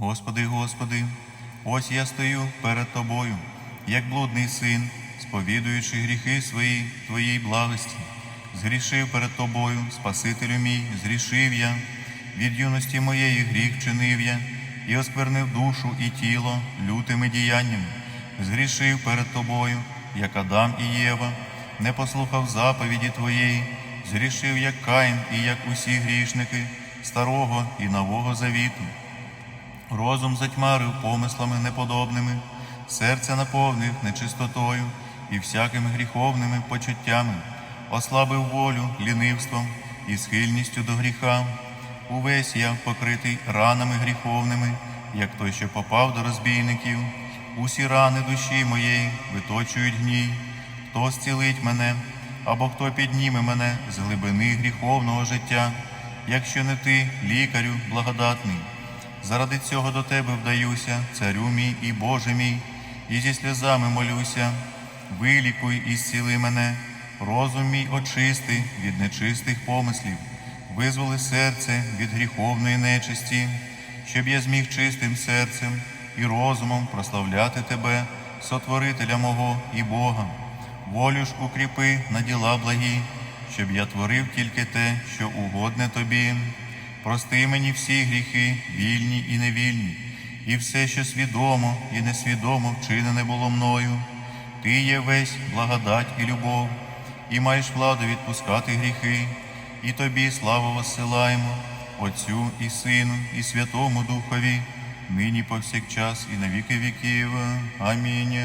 Господи, Господи, ось я стою перед Тобою, як блудний син, сповідуючи гріхи свої Твоїй благості. Згрішив перед Тобою, Спасителю мій, згрішив я, від юності моєї гріх чинив я, і осквернив душу і тіло лютими діяннями. Згрішив перед Тобою, як Адам і Єва, не послухав заповіді Твоєї, згрішив як Каїн і як усі грішники старого і нового завіту. Розум затьмарив помислами неподобними, серце наповнив нечистотою і всякими гріховними почуттями, ослабив волю лінивством і схильністю до гріха. Увесь я покритий ранами гріховними, як той, що попав до розбійників. Усі рани душі моєї виточують гній. Хто зцілить мене, або хто підніме мене з глибини гріховного життя, якщо не ти, лікарю благодатний. Заради цього до тебе вдаюся, царю мій і Боже мій, і зі сльозами молюся. Вилікуй і зціли мене, розум мій очисти від нечистих помислів, визволи серце від гріховної нечисті, щоб я зміг чистим серцем і розумом прославляти тебе, сотворителя мого і Бога. Волю ж укріпи на діла благі, щоб я творив тільки те, що угодне тобі. Прости мені всі гріхи, вільні і невільні, і все, що свідомо і несвідомо вчинене було мною. Ти є весь благодать і любов, і маєш владу відпускати гріхи, і тобі славу воссилаємо, Отцю і Сину, і Святому Духові, нині повсякчас і на віки віків. Амінь.